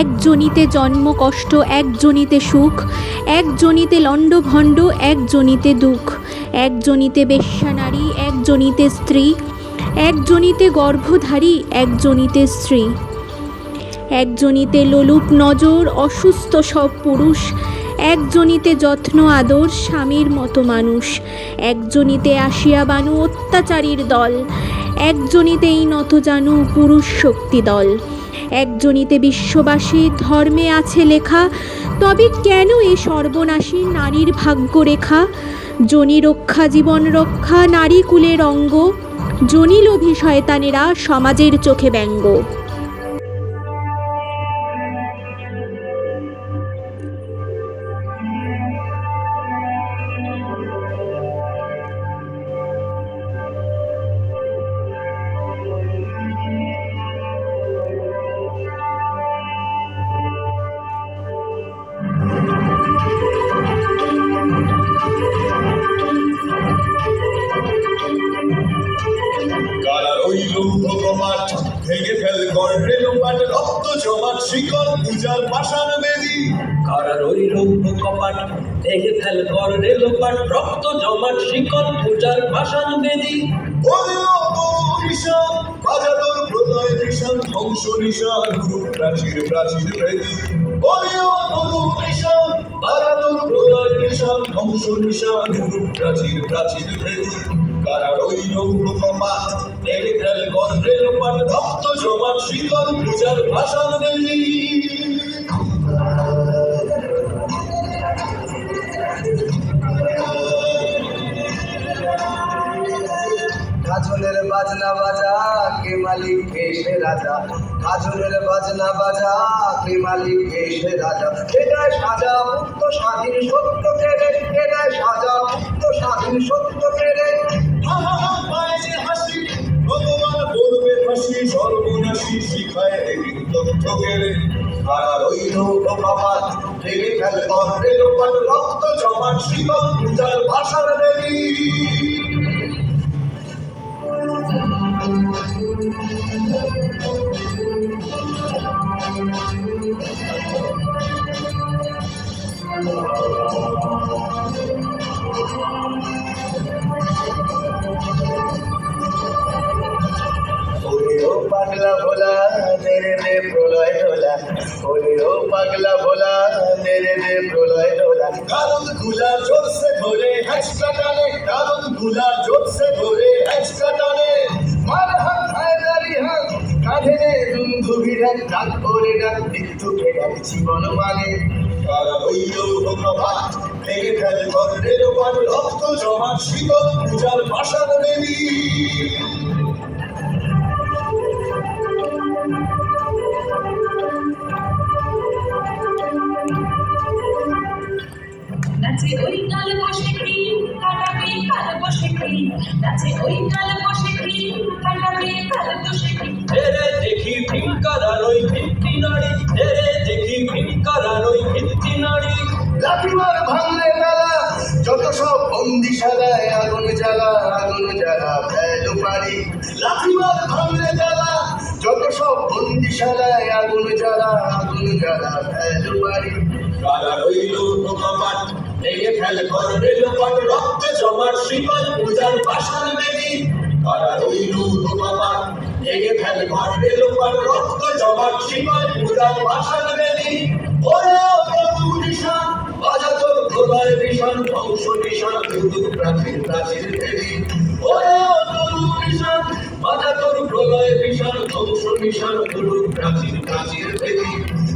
এক জনিতে জন্ম কষ্ট এক জনিতে সুখ এক জনিতে লণ্ডভণ্ড এক জনিতে দুঃখ এক জনিতে বেশ্যা নারী এক জনিতে স্ত্রী এক জনিতে গর্ভধারী এক জনিতে স্ত্রী, একজনিতে লোলুপ নজর, অসুস্থ সব পুরুষ, একজনিতে যত্ন, আদর, স্বামীর মতো মানুষ, একজনিতে আসিয়া বানু অত্যাচারীর দল, একজনিতেই নত জানু পুরুষ শক্তি দল। একজনিতে বিশ্ববাসী, ধর্মে আছে লেখা। তবে কেন এ সর্বনাশী নারীর ভাগ্য রেখা জনি রক্ষা, জীবন রক্ষা, নারী কুলের অঙ্গ। জনিলোভী শয়তানেরা সমাজের চোখে ব্যঙ্গ। ফেল লোপাট রক্ত জমাট শিকল পূজার পাষাণ বেদী। কারা রইল কপাট ভেঙে ফেল কর রেলোপাট রক্ত জমাট শিকল পূজার ভাষণ বেদি। বলিও নিশান বাজা তোর প্রলয় নিশান, ধ্বংস নিশান প্রাচীর প্রাচীর বেদী। বলিও গুরু নিশান বাজা তোর প্রলয় নিশান, ধ্বংস নিশান প্রাচীর প্রাচীর বেদী। কাজলের বাজনা বাজা, কে মালিক, কে রাজা? কাজলের বাজনা বাজা, কে মালিক, কে রাজা? কেটায় সাজা মুক্ত স্বাধীন সত্য কেড়ে কেটায় সাজা মুক্ত স্বাধীন সত্য কেড়ে সর্বনাশী শিখায় দেবীর তথ্য গেলে তারা রইল ভগবান ভেঙে ফেল লোপাট রক্ত জমাট শিকল পূজার ভাষার দেবী। কারণগুলা জোরসে ধরে হ্যাচকা টানে কারণগুলা জোরসে ধরে হ্যাচকা টানে মার হাত হায়দারি হাত, কাঁধে নে। দুন্ধু বিরাট ডাক করে ডাক মৃত্যুকে ডাক জীবন মানে। তারা রইল ভগবান রক্ত জমাট শিকল পূজার ভাষার দেবী নাচে ওই কাল বসে কি? কাটাবে কাল বসে কি? হেরে দেখি ভিঙ্কারার ওই ভিত্তি নারী। হেরে দেখি ভিঙ্কারার ওই ভিত্তি নারী। লাঠিমার ভাঙলে মেলা যত সব বন্দিশালায় আগুন জ্বালা আগুন জ্বালা ফেলু পারি লাঠিমার ভাঙলে জ্বালা যত সব বন্দিশালায় আগুন জ্বালা আগুন জ্বালা ফেলু পারি কারা রইল ভগবান ভেঙে ফেল গর্বে লোপাট রক্ত। জমাট শিকল পূজার ভাষার দেবী কারা রইল ভগবান ভেঙে ফেল গর্বে লোপাট রক্ত জমাট শিকল পূজার ভাষার দেবী ওরে প্রভু নিশান বাজা তোর প্রলয় ভীষণ ধ্বংস নিশান গুরু প্রাচীর প্রাচীর দেবী ওরে প্রভু নিশান বাজা তোর প্রলয় ভীষণ ধ্বংস নিশান গুরু প্রাচীর প্রাচীর দেবী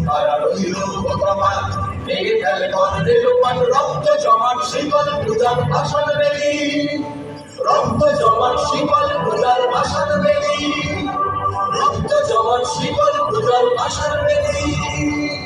কারা রইল ভগবান ভেঙে ফেলে গর্বে লোপাট রক্ত জমান শিকল পূজার ভাষণ দেবী রক্ত জমান শিকল পূজার ভাষণ দেবী রক্ত ভাষণ দেবী